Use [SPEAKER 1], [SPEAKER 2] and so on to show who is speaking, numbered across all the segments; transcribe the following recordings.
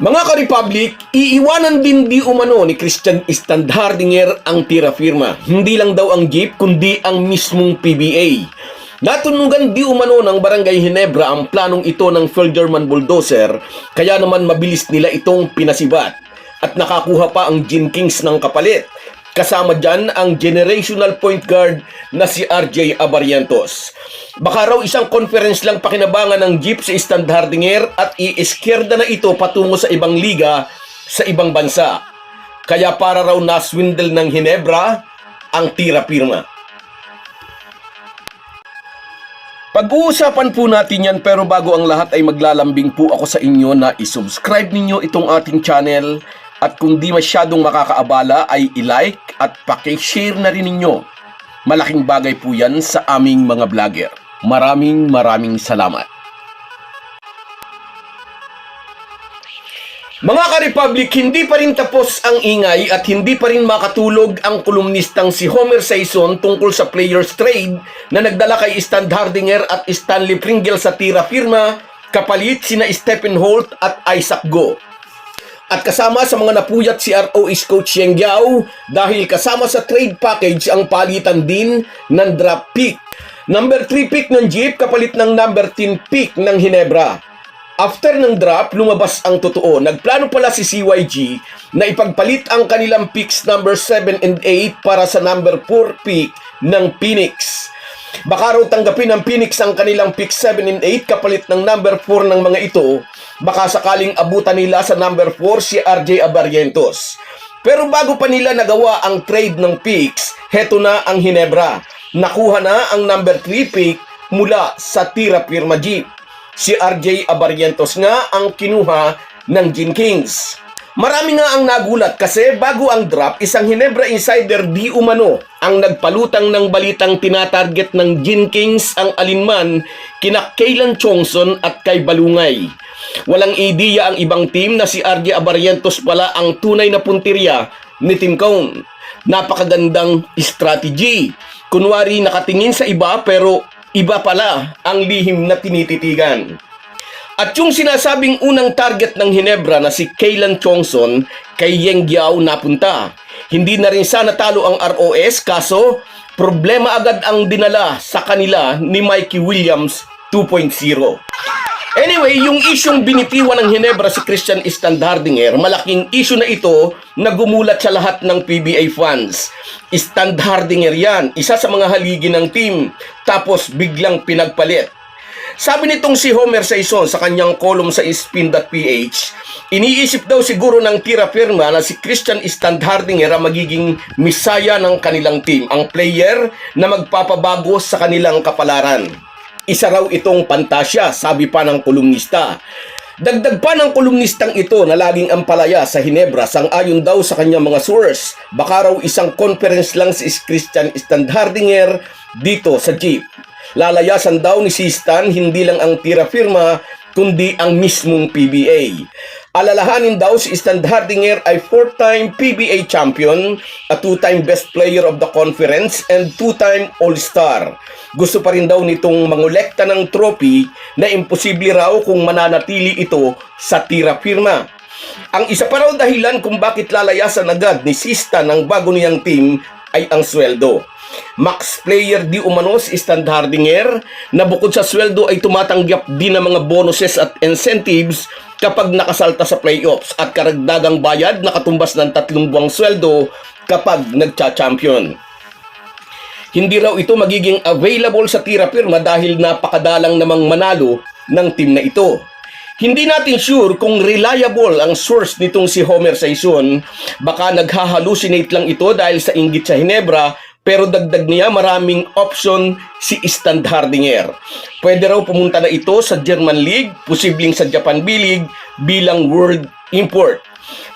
[SPEAKER 1] Mga ka-Republic, iiwanan din di umano ni Christian Standhardinger ang tira firma. Hindi lang daw ang jeep, kundi ang mismong PBA. Natunugan di umano ng Barangay Hinebra ang planong ito ng Felderman Bulldozer, kaya naman mabilis nila itong pinasibat. At nakakuha pa ang Gin Kings ng kapalit. Kasama dyan ang generational point guard na si RJ Abarientos. Baka raw isang conference lang pakinabangan ng Jeep si Standhardinger at i-eskerda na ito patungo sa ibang liga sa ibang bansa. Kaya para raw naswindle ng Hinebra ang tira pirma. Pag-uusapan po natin yan pero bago ang lahat ay maglalambing po ako sa inyo na isubscribe ninyo itong ating channel at kung di masyadong makakaabala ay i-like at pakishare na rin ninyo. Malaking bagay po yan sa aming mga vlogger. Maraming maraming salamat. Mga ka-Republic, hindi pa rin tapos ang ingay at hindi pa rin makatulog ang kolumnistang si Homer Saison tungkol sa players trade na nagdala kay Stan Hardinger at Stanley Pringle sa tira firma kapalit sina Stephen Holt at Isaac Go. At kasama sa mga napuyat si ROH Coach Yeng Giao dahil kasama sa trade package ang palitan din ng draft pick. Number 3 pick ng Jeep kapalit ng number 10 pick ng Hinebra. After ng draft, lumabas ang totoo. Nagplano pala si CYG na ipagpalit ang kanilang picks number 7 and 8 para sa number 4 pick ng Phoenix. Baka raw tanggapin ng Phoenix ang kanilang pick 7 and 8 kapalit ng number 4 ng mga ito. Baka sakaling abutan nila sa number 4 si RJ Abarientos. Pero bago pa nila nagawa ang trade ng picks, heto na ang Hinebra. Nakuha na ang number 3 pick mula sa Tira Firma Jeep. Si RJ Abarientos nga ang kinuha ng Gin Kings. Marami nga ang nagulat kasi bago ang drop, isang Hinebra insider di umano ang nagpalutang ng balitang tinatarget ng Gin Kings ang alinman kina Kaylan Chongson at kay Balungay. Walang ideya ang ibang team na si RJ Abarientos pala ang tunay na puntirya ni Tim Cone. Napakagandang strategy. Kunwari nakatingin sa iba pero iba pala ang lihim na tinititigan. At yung sinasabing unang target ng Hinebra na si Kaylan Chongson kay Yeng Giao napunta. Hindi na rin sana talo ang ROS kaso problema agad ang dinala sa kanila ni Mikey Williams 2.0. Anyway, yung isyong binitiwan ng Hinebra si Christian Standhardinger, malaking isyu na ito na gumulat sa lahat ng PBA fans. Standhardinger yan, isa sa mga haligi ng team, tapos biglang pinagpalit. Sabi nitong si Homer Saison sa kanyang column sa spin.ph, iniisip daw siguro ng tira firma na si Christian Standhardinger ang magiging misaya ng kanilang team, ang player na magpapabago sa kanilang kapalaran. Isa raw itong pantasya, sabi pa ng kolumnista. Dagdag pa ng kolumnistang ito na laging ampalaya sa Hinebra sang-ayon daw sa kanyang mga source. Baka raw isang conference lang si Christian Standhardinger dito sa Jeep. Lalayasan daw ni si Stan hindi lang ang tira firma kundi ang mismong PBA. Alalahanin daw si Standhardinger ay four-time PBA champion, a two-time best player of the conference, and two-time All-Star. Gusto pa rin daw nitong mangolekta ng trophy na imposible raw kung mananatili ito sa tira firma. Ang isa pa raw dahilan kung bakit lalayasan agad ni Sista ng bago niyang team ay ang sweldo. Max player di umano si Standhardinger na bukod sa sweldo ay tumatanggap din ng mga bonuses at incentives kapag nakasalta sa playoffs at karagdagang bayad na katumbas ng tatlong buwang sweldo kapag nagcha-champion. Hindi raw ito magiging available sa tira firma dahil napakadalang namang manalo ng team na ito. Hindi natin sure kung reliable ang source nitong si Homer Saison. Baka naghahalucinate lang ito dahil sa inggit sa Hinebra pero dagdag niya maraming option si Standhardinger. Pwede raw pumunta na ito sa German League, posibleng sa Japan B-League bilang world import.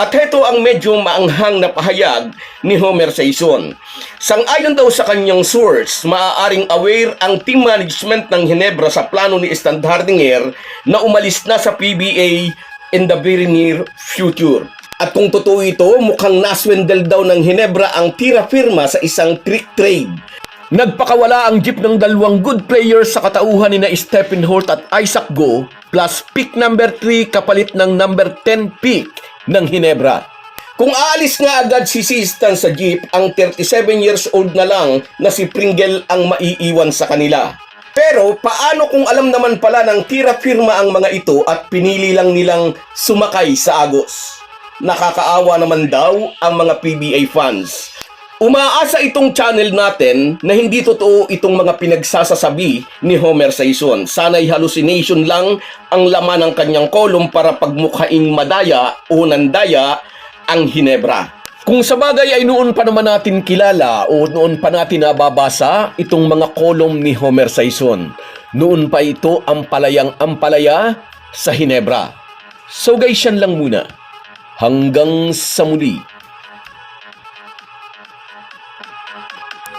[SPEAKER 1] At heto ang medyo maanghang na pahayag ni Homer Saison. Sang-ayon daw sa kanyang source, maaaring aware ang team management ng Hinebra sa plano ni Standhardinger na umalis na sa PBA in the very near future. At kung totoo ito, mukhang naswindle daw ng Hinebra ang tira firma sa isang trick trade. Nagpakawala ang jeep ng dalawang good players sa katauhan ni na Stephen Holt at Isaac Go plus pick number 3 kapalit ng number 10 pick ng Hinebra. Kung aalis nga agad si Sistan sa jeep, ang 37 years old na lang na si Pringle ang maiiwan sa kanila. Pero paano kung alam naman pala ng tira firma ang mga ito at pinili lang nilang sumakay sa Agos? Nakakaawa naman daw ang mga PBA fans. Umaasa itong channel natin na hindi totoo itong mga pinagsasasabi ni Homer Saison. Sana'y hallucination lang ang laman ng kanyang kolum para pagmukhaing madaya o nandaya ang Hinebra. Kung sa bagay ay noon pa naman natin kilala o noon pa natin nababasa itong mga kolom ni Homer Saison. Noon pa ito ang palayang ampalaya sa Hinebra. So guys, yan lang muna. Hanggang sa muli.